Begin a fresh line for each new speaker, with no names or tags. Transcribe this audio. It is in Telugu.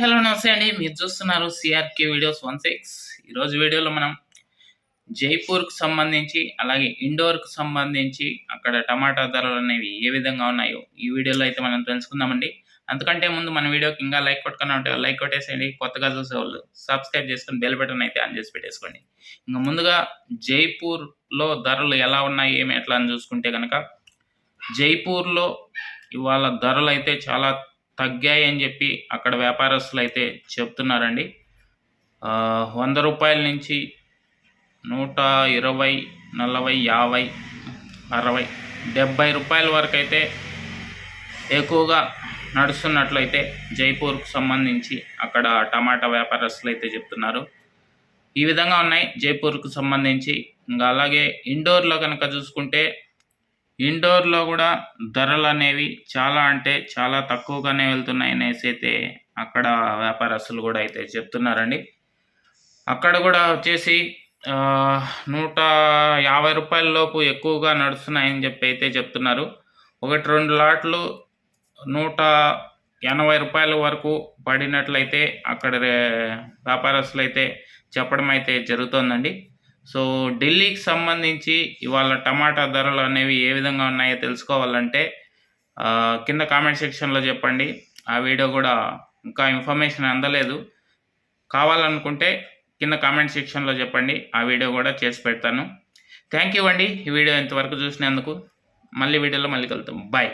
హలో నమస్తే అండి. మీరు చూస్తున్నారు సిఆర్కే వీడియోస్ వన్ సిక్స్ ఈరోజు వీడియోలో మనం జైపూర్కు సంబంధించి అలాగే ఇండోర్కు సంబంధించి అక్కడ టమాటా ధరలు అనేవి ఏ విధంగా ఉన్నాయో ఈ వీడియోలో అయితే మనం తెలుసుకుందామండి. అందుకంటే ముందు మన వీడియోకి ఇంకా లైక్ కొట్టుకున్నా ఉంటే లైక్ కొట్టేసేయండి. కొత్తగా చూసే వాళ్ళు సబ్స్క్రైబ్ చేసుకుని బెల్ బటన్ అయితే ఆన్ చేసి పెట్టేసుకోండి. ఇంకా ముందుగా జైపూర్లో ధరలు ఎలా ఉన్నాయి ఏమి ఎట్లా అని చూసుకుంటే కనుక జైపూర్లో ఇవాళ ధరలు అయితే చాలా తగ్గాయి అని చెప్పి అక్కడ వ్యాపారస్తులు అయితే చెప్తున్నారండి వంద రూపాయల నుంచి నూట ఇరవై నలభై యాభై అరవై డెబ్బై రూపాయల వరకు అయితే ఎక్కువగా నడుస్తున్నట్లయితే జైపూర్కు సంబంధించి అక్కడ టమాటా వ్యాపారస్తులు అయితే చెప్తున్నారు. ఈ విధంగా ఉన్నాయి జైపూర్కు సంబంధించి. ఇంకా అలాగే ఇండోర్లో కనుక చూసుకుంటే ఇండోర్లో కూడా ధరలు అనేవి చాలా అంటే చాలా తక్కువగానే వెళ్తున్నాయి అనేసి అయితే అక్కడ వ్యాపారస్తులు కూడా అయితే చెప్తున్నారండి. అక్కడ కూడా వచ్చేసి నూట యాభై రూపాయల లోపు ఎక్కువగా నడుస్తున్నాయని చెప్పి అయితే చెప్తున్నారు. ఒకటి రెండు లాట్లు నూట ఎనభై రూపాయల వరకు పడినట్లయితే అక్కడ రే- వ్యాపారస్తులు అయితే చెప్పడం అయితే జరుగుతోందండి. సో ఢిల్లీకి సంబంధించి ఇవాళ టమాటా ధరలు అనేవి ఏ విధంగా ఉన్నాయో తెలుసుకోవాలంటే కింద కామెంట్ సెక్షన్లో చెప్పండి. ఆ వీడియో కూడా ఇంకా ఇన్ఫర్మేషన్ అందలేదు. కావాలనుకుంటే కింద కామెంట్ సెక్షన్లో చెప్పండి. ఆ వీడియో కూడా చేసి పెడతాను. థ్యాంక్ యూ అండి ఈ వీడియో ఇంతవరకు చూసినందుకు. మళ్ళీ వీడియోలో మళ్ళీ కలుద్దాం. బాయ్.